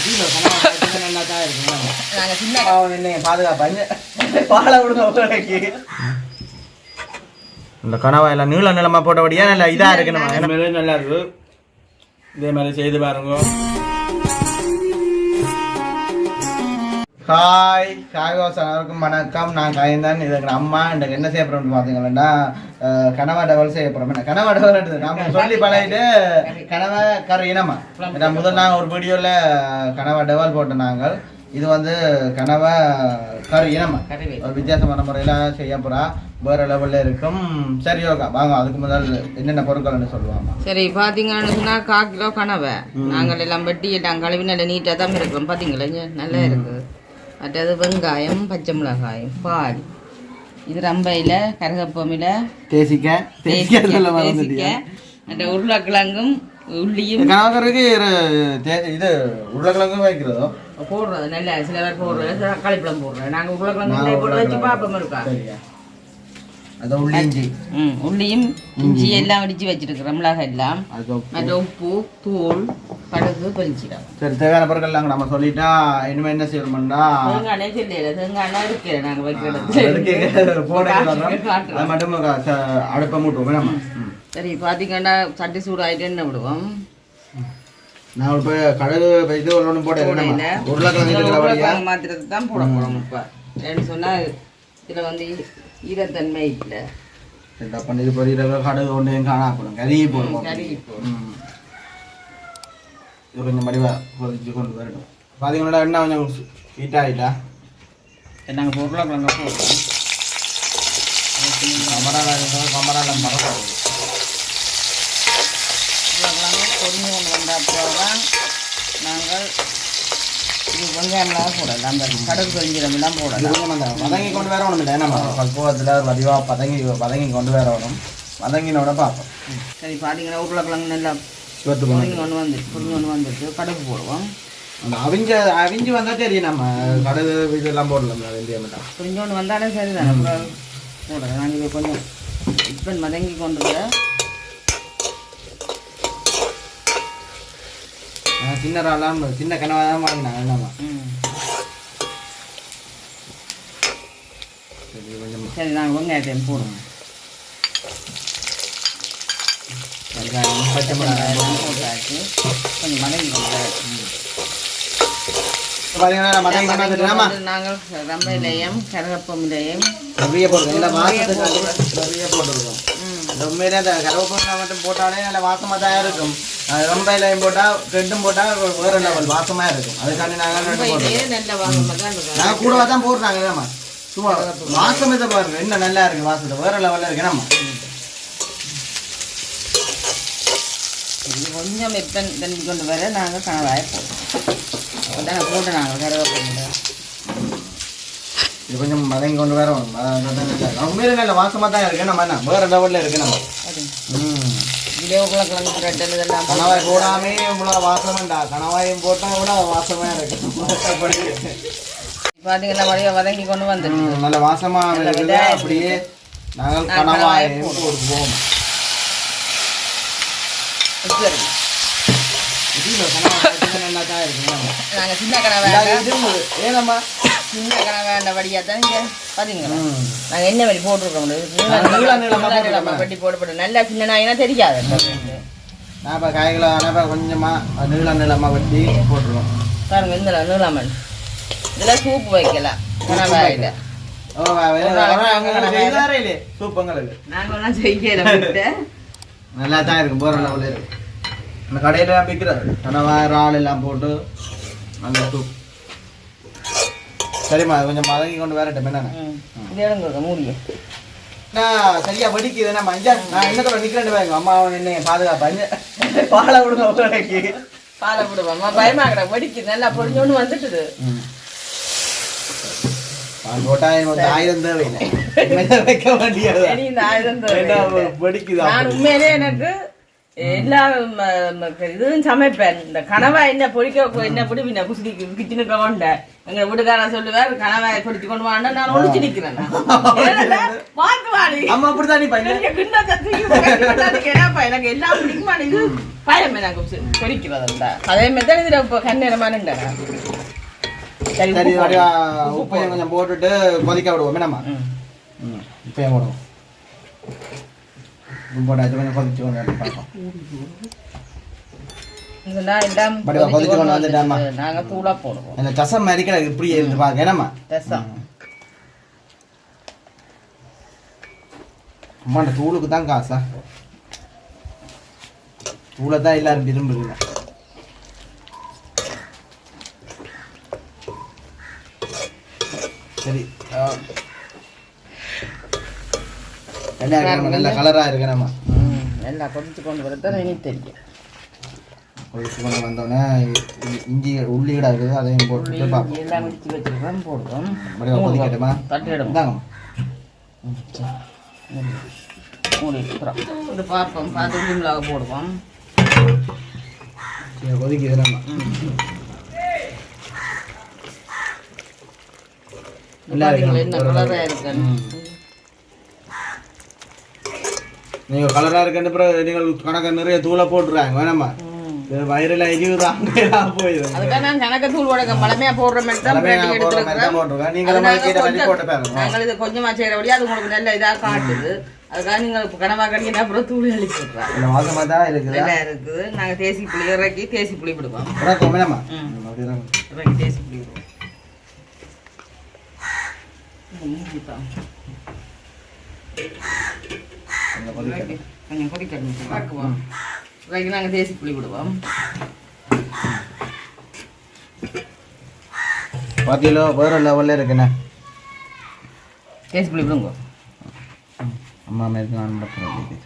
நல்லா தான் இருக்கும் நாங்க சின்ன பாவம் என்ன பாதுகாப்பாங்க பாலை விடுங்க உங்களுக்கு இந்த கனவா எல்லாம் நீள நிலமா போட்டபடியா நல்லா இதா இருக்கணும்? மேலே நல்லா இருக்கு. இதே மாதிரி செய்து பாருங்க. ஹாய் காய்வாசன் அனைவருக்கும் வணக்கம். நான் காயந்தான் இதுக்கு அம்மா எனக்கு என்ன செய்ய போறோம்னு பார்த்தீங்கன்னா கனவா டவல் செய்ய போறோம். என்ன கனவா டவல் எடுத்து நாம சொல்லி பழகிட்டு கனவா கரை இனமா? ஏன்னா முதல் நாங்கள் ஒரு வீடியோவில் கனவா டவல் போட்டோம் நாங்கள். இது வந்து கனவா கரு இனமா. ஒரு வித்தியாசமான முறையில் செய்ய போறா. வேற லெவல்ல இருக்கும். சரி யோகா வாங்க அதுக்கு முதல் என்னென்ன பொருட்கள்னு சொல்லுவாங்க சரி பாத்தீங்கன்னு சொன்னா கால் கிலோ கனவை. நாங்கள் எல்லாம் வெட்டி எல்லாம் கழுவி நல்ல நீட்டாக தான் இருக்கிறோம் பாத்தீங்களா இங்க? நல்லா இருக்குது. மற்றது வெங்காயம் பச்சை மிளகாயம் பால். இது ரம்பையில் கருகப்பமில தேசிக்க தேசிக்க மற்ற உருளைக்கிழங்கும் உள்ளியும் கனவாக்கருக்கு இது உருளைக்கிழங்கும் வைக்கிறதோ? போடுறது நல்ல சில பேர் போடுறது தக்காளி பழம் போடுறது. நாங்கள் உருளைக்கிழங்கு போட்டு வச்சு பார்ப்போம் இருக்கா? உள்ளியும் இஞ்சி. எல்லாம் அடிச்சு வச்சிருக்கிறோம் மிளகாய் எல்லாம். மற்ற உப்பு தூள். கடுகு பெருஞ்சிடம் சரி தேவையான பொருட்கள் நம்ம சொல்லிட்டா இனிமே என்ன செய்யணும்னா தேங்காய் சொல்லல தேங்காய் இருக்கிறேன் நாங்கள் வைக்கிறது போட மட்டும் அடுப்பை மூட்டுவோம் நம்ம. சரி பாத்தீங்கன்னா சட்டி சூடாயிட்டு என்ன விடுவோம் நான் இப்போ கடுகு இது ஒன்று போடையில உருளைக்கிழங்கு மாத்திரத்தை தான் போட போறோம் இப்ப ஏன்னு சொன்னா இதுல வந்து ஈரத்தன்மை இல்லை ரெண்டா பண்ணி இது பொரியல கடுகு ஒன்றையும் காணாப்படும் கறி போடுவோம் கறி ம். இது கொஞ்சம் மடிவா கொதிச்சு கொண்டு வரட்டும் பார்த்தீங்கன்னா என்ன கொஞ்சம் ஹீட் ஆகிட்டா நாங்கள் உருளைக்கிழங்க போடுறோம் கமரால இருந்தால் கமரால மறக்காது உருளைக்கிழங்கு பொறிஞ்சு கொண்டு வந்த அப்புறம் நாங்கள் இது வெங்காயம்லாம் போடலாம் அந்த எல்லாம் இது போடலாம் வதங்கி கொண்டு வர ஒன்றும் இல்லை நம்ம பக்குவத்தில் வடிவாக பதங்கி வதங்கி கொண்டு வர வேணும் வதங்கினோட பார்ப்போம் சரி பார்த்தீங்கன்னா உருளைக்கிழங்கு நல்லா சிவத்து கொண்டு வந்து பொறிஞ்சு கொண்டு வந்துட்டு கடுகு போடுவோம் அவிஞ்ச அவிஞ்சு வந்தால் தெரியும் நம்ம கடுகு இதெல்லாம் போடலாம் வேண்டிய மாட்டோம் பொறிஞ்சு கொண்டு வந்தாலே சரிதான். அப்புறம் போடுறேன் நாங்கள் இது கொஞ்சம் இப்போ மதங்கி கொண்டு வர சின்ன ராலாம் சின்ன கனவாக தான் வாங்கினாங்க என்னம்மா? ம். சரி கொஞ்சம் சரி நாங்கள் வெங்காயத்தையும் போடுவோம் வெங்காயம் பச்சை மிளகாய் போட்டாச்சு கொஞ்சம் மதங்கி பார்த்தீங்கன்னா மதங்கி நாங்கள் ரம்பையிலையும் கரகப்பமிலையும் நிறைய போட்டுருக்கோம் இல்லை வாசத்துக்கு நிறைய போட்டுருக்கோம் உண்மையிலே அந்த கருவேப்பிலை மட்டும் போட்டாலே நல்ல வாசமாக தான் இருக்கும் ரொம்ப இலையும் போட்டால் ரெண்டும் போட்டால் வேறு லெவல் வாசமாக இருக்கும் அதுக்காண்டி நாங்கள் ரெண்டு வாசமாக தான் நாங்கள் கூடவா தான் போடுறாங்க நம்ம சும்மா வாசம் இதை பாருங்க. இன்னும் நல்லா இருக்கு வாசத்தை. வேறு லெவலில் இருக்கு. நம்ம இது கொஞ்சம் வெப்பன் தண்ணி கொண்டு வர நாங்கள் கணவாய போடுவோம் அப்போ தான் போட்டு நாங்கள் கருவேப்பிலை இது கொஞ்சம் மதங்கி கொண்டு இருக்கு. உண்மையிலே நல்ல வாசமாக தான் இருக்கு நம்ம என்ன வேறு லெவலில் இருக்கு நம்ம ம் இதிலே உருளைக்கிழங்கு பிரட்டல் இதெல்லாம் கணவாய் போடாமே இவ்வளோ வாசம்டா கணவாயும் போட்டால் கூட வாசமாக இருக்கு பார்த்தீங்கன்னா வழியாக வதங்கி கொண்டு வந்துட்டு ம், நல்ல வாசமா நல்ல இருக்குது அப்படியே நாங்கள் கணவாயம் போடுவோம் சரி இதுல கணவாய் போட்டா நல்லா தான் இருக்கு நாங்கள் சின்ன கணவாய் ஏனம்மா? சின்ன கணவாய் வழியாக தான் இங்கே. பார்த்தீங்களா நாங்கள் என்ன வழி போட்டிருக்கோம். வெட்டி போட்டு நல்லா சின்ன நாயினா தெரியாது. நான் இப்போ காய்களை ஆனால் கொஞ்சமா நீள நீளமாக வெட்டி போட்டுருவோம். பாருங்க இந்த நீளமன் இதில் சூப் வைக்கலாம் வேற சூப்பங்களுக்கு நாங்களாம் செய்யல நல்லா தான் இருக்கும் போகிற லெவலில் இருக்கு. அந்த கடையில் விற்கிறது கணவாய் இறால் எல்லாம் போட்டு நல்ல சூப். சரிம்மா கொஞ்சம் மதங்கி கொண்டு வரட்டும் என்னென்ன? மூடிய நான் சரியா வெடிக்குது அஞ்சா நான் என்ன நிக்கிறேன் பாருங்க. அம்மா என்ன பாதுகாப்பு அஞ்சு பாலை விடுங்க உங்களுக்கு பாலை விடுவோம் பயமாக்கடா வெடிக்கு நல்லா பொடிஞ்சோன்னு வந்துட்டுது. பால் போட்டா எனக்கு வந்து ஆயிரம் தேவையில்லை. வைக்க வேண்டியது நான் உண்மையிலே எனக்கு எல்லா இதுவும் சமைப்பேன் இந்த கனவா என்ன பொடிக்க என்ன பிடி. பின்ன குசிடி கிச்சனுக்கு கொண்ட எங்க வீட்டுக்காரன் சொல்லுவார் கனவாயை பொடிச்சு கொண்டு வாங்க நான் ஒழிச்சு நிக்கிறேன் அம்மா அப்படிதான் நீ ஏன்னாப்பா, எனக்கு எல்லாம் பிடிக்குமா இது பயம் எனக்கு பொ- பொரிக்கிறதுண்டா அதே மாதிரி தான் இதுல இப்போ கண்ணேரமானுண்டா சரி. உப்பையும் கொஞ்சம் போட்டுட்டு கொதிக்க விடுவோம். என்னம்மா? ம். ம் உப்பையும் போடுவோம் உப்பு போட்டாச்சு கொஞ்சம் கொதிச்சு கொண்டு பார்ப்போம். இதெல்லாம் எல்லாம் கொதிச்சு கொண்டு போடுவோம். மாதிரி இப்படி இருந்து பாருங்க என்னம்மா? ரசம் அம்மாண்ட தூளுக்கு தான் காசா? தூளை தான் எல்லாரும் விரும்புறீங்க. சரி இருக்கு நல்ல கலரா இருக்கு நம்ம. எல்லாம் கொதிச்சு கொண்டு வரதான் எனக்கு தெரியும். கொதிச்சு கொண்டு வந்தோடனே இஞ்சி உள்ளி கடை இருக்குது அதையும் பார்ப்போம். எல்லாம் இடிச்சு வச்சிருக்கோம் போடுவோம் அப்படியே கொதிக்கட்டுமா? தட்டிடுவோம் இந்தாங்கம்மா மூடி அப்புறம் இது பார்ப்போம் பார்த்து உள்ள போடுவோம். கொதிக்குது நம்ம. நல்லா பாத்தீங்களா இருக்கு. என்ன கலராக இருக்குன்னு நீங்க கலரா இருக்குன்னு பிறகு நீங்கள் கணக்கு நிறைய தூளை போட்டுறாங்க வேணாமா வயிறுல எரியுது அங்கெல்லாம் போயிடுது. அதுக்காக நான் கணக்க தூள் உடக்க பழமையா போடுற மாதிரி தான் தலைமையை பிரட்டி நான் போடுற மாதிரி தான் எடுத்துருக்கேன் போட்டு பாருங்க. நாங்கள் இது அது உங்களுக்கு நல்ல இதா காட்டுது. அதுக்காக நீங்கள் கனவா கடிக்கிட்டா அப்புறம் தூள் அழிச்சு விட்றாங்க இந்த வாசமா தான் இருக்குது. நல்லா இருக்குது. நாங்க தேசி புளி இறக்கி தேசி புளி விடுவோம். இறக்கும். இறக்கி தேசி புளி. கொஞ்சம் கொதிக்கணும் இறக்குவோம் இறக்கி நாங்க தேசி புளி விடுவோம் பாத்தீங்களோ வேற லெவல்ல இருக்குண்ணே. தேசி புளி விடுங்க அம்மா மாதிரி நான்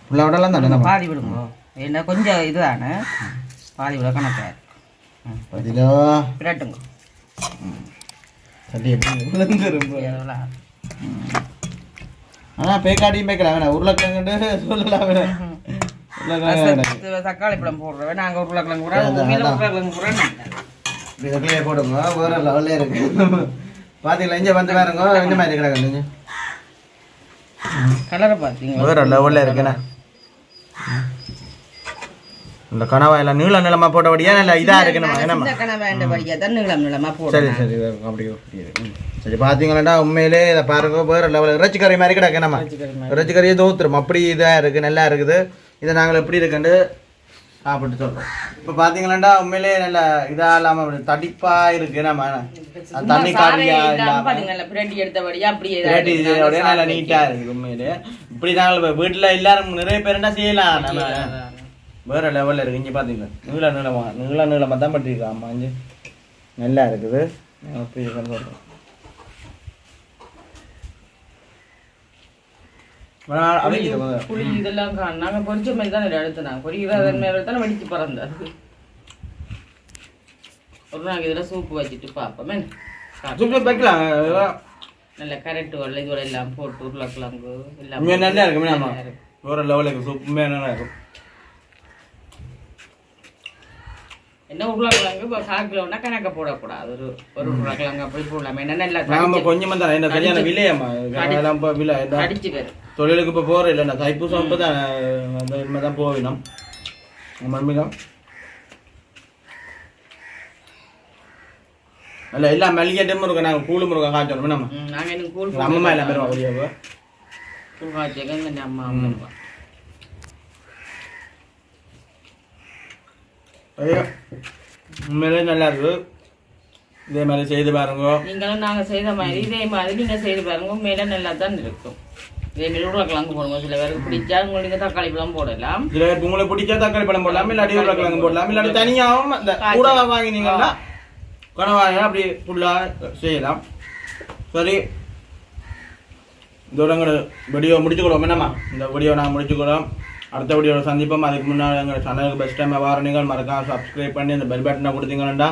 ஃபுல்லாக விடலாம் தானே? பாதி விடுங்க. ஏன்னா கொஞ்சம் இதுதானே. பாதி விட கணக்கா பாத்தீங்களோ? பிரட்டுங்க சட்டி எப்படி விழுந்துரும் போல. இதெல்லாம் ஆனா பேக்காடியும் பேக்கலாம் வேணாம் உருளைக்கிழங்கு சொல்லலாம் வேணாம் தக்காளி பழம் போடுறவன் நாங்க உருளைக்கிழங்கு உருளைக்கிழங்கு கூட இதுக்குள்ளேயே போடுங்க. வேற லெவல்ல இருக்கு. பாத்தீங்களா? இங்க வந்து பாருங்க. இந்த மாதிரி கிடக்கு. கலரை பார்த்தீங்களா வேற லெவல்ல இருக்குண்ணே இந்த கனவா எல்லாம் நீள நிலமா போட்டபடியா நல்ல இதா இருக்கு நம்ம என்னம்மா? சின்ன கனவை வேண்டபடியா தான் நீளம் நீளமா சரி சரி இது அப்படி புரியுது. ம். சரி பாத்தீங்களா உண்மையிலே இதை பாருங்க வேற லெவல் இறைச்சி கறி மாதிரி கிடக்கு நம்ம இறைச்சி கறியை தோத்துரும். அப்படி இதா இருக்கு நல்லா இருக்குது. இதை நாங்கள் எப்படி இருக்குன்னு சாப்பிட்டு சொல்றோம். இப்போ பாத்தீங்களா உண்மையிலே நல்ல இதா இல்லாம தடிப்பா இருக்கு நம்ம தண்ணி காரியா இல்லாம பிரட்டி எடுத்தபடியா அப்படியே அப்படியே நல்லா நீட்டா இருக்கு உண்மையிலே. இப்படி நாங்கள் வீட்டுல எல்லாரும் நிறைய பேர் என்ன செய்யலாம்? நம்ம வேற லெவல்ல இருக்கு. இங்க பாத்தீங்களா? நீள நீளமா நீள நீளமா தான் அம்மா இங்க நல்லா இருக்குது. புளி இதெல்லாம் நாங்க பொரிச்ச மாதிரி தான் எடுத்தோம் பொரிக்கிற மேல தான் வெடிச்சு ஒரு நாள் இதுல சூப்பு வச்சுட்டு பார்ப்போமே. சும்மா வைக்கலாம். நல்ல கரெக்ட் வரல இதோட எல்லாம் போட்டு உருளைக்கிழங்கு எல்லாம் நல்லா இருக்கு ஆமா நல்லா இருக்கு. வேற லெவல்ல இருக்கு சூப்பர் நல்லா இருக்கும். என்ன உருளைக்கிழங்கு இப்போ கால் கணக்க போடக்கூடாது. ஒரு ஒரு உருளைக்கிழங்கு அப்படி போடலாம். என்ன நல்லா நாம கொஞ்சமா தானே என்ன சரியான விலையம்மா? இதெல்லாம் இப்போ விலை அடிச்சு பேர் தொழிலுக்கு இப்போ போகிற இல்லை தைப்பூசம் இப்போ தான் அந்த இனிமே தான் போவினோம். மறுபடியும் இல்லை எல்லாம் மல்லிகை டைம் இருக்கோம் நாங்கள் கூழு முருகா காய்ச்சணும் நம்ம நாங்க அம்மா எல்லாம் பேருவா வெளியே கூழ் அம்மா அம்மா. ஐயோ உண்மையிலே நல்லா இருக்கு. இதே மாதிரி செய்து பாருங்க. நீங்களும் நாங்க செய்த மாதிரி இதே மாதிரி நீங்க செய்து பாருங்க. மேல நல்லா தான் இருக்கும். இதே மாதிரி உருளைக்கிழங்கு போடுங்க. சில பேருக்கு பிடிச்சா உங்களுக்கு தக்காளி பழம் போடலாம். இதில் இப்போ உங்களுக்கு பிடிச்ச தக்காளி பழம் போடலாம். இல்லாட்டி உருளைக்கிழங்கு போடலாம். இல்லாட்டி தனியாகவும் இந்த கூட வாங்கினீங்கன்னா கனவாக அப்படி ஃபுல்லாக செய்யலாம். சரி. இதோட எங்களோட வீடியோ முடிச்சுக்கிறோம் என்னம்மா? இந்த வீடியோ நான் முடிச்சுக்கிறோம் அடுத்த வீடியோவில் சந்திப்போம் அதுக்கு முன்னாடி எங்கள் சேனலுக்கு பெஸ்ட் டைம் வாரணிகள் மறக்காம சப்ஸ்கிரைப் பண்ணி இந்த பெல் பட்டனை கொடுத்தீங்கன்னா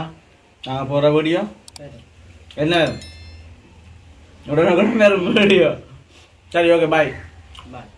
நாங்கள் போகிற வீடியோ என்ன உடனே வீடியோ சரி ஓகே பாய் பாய்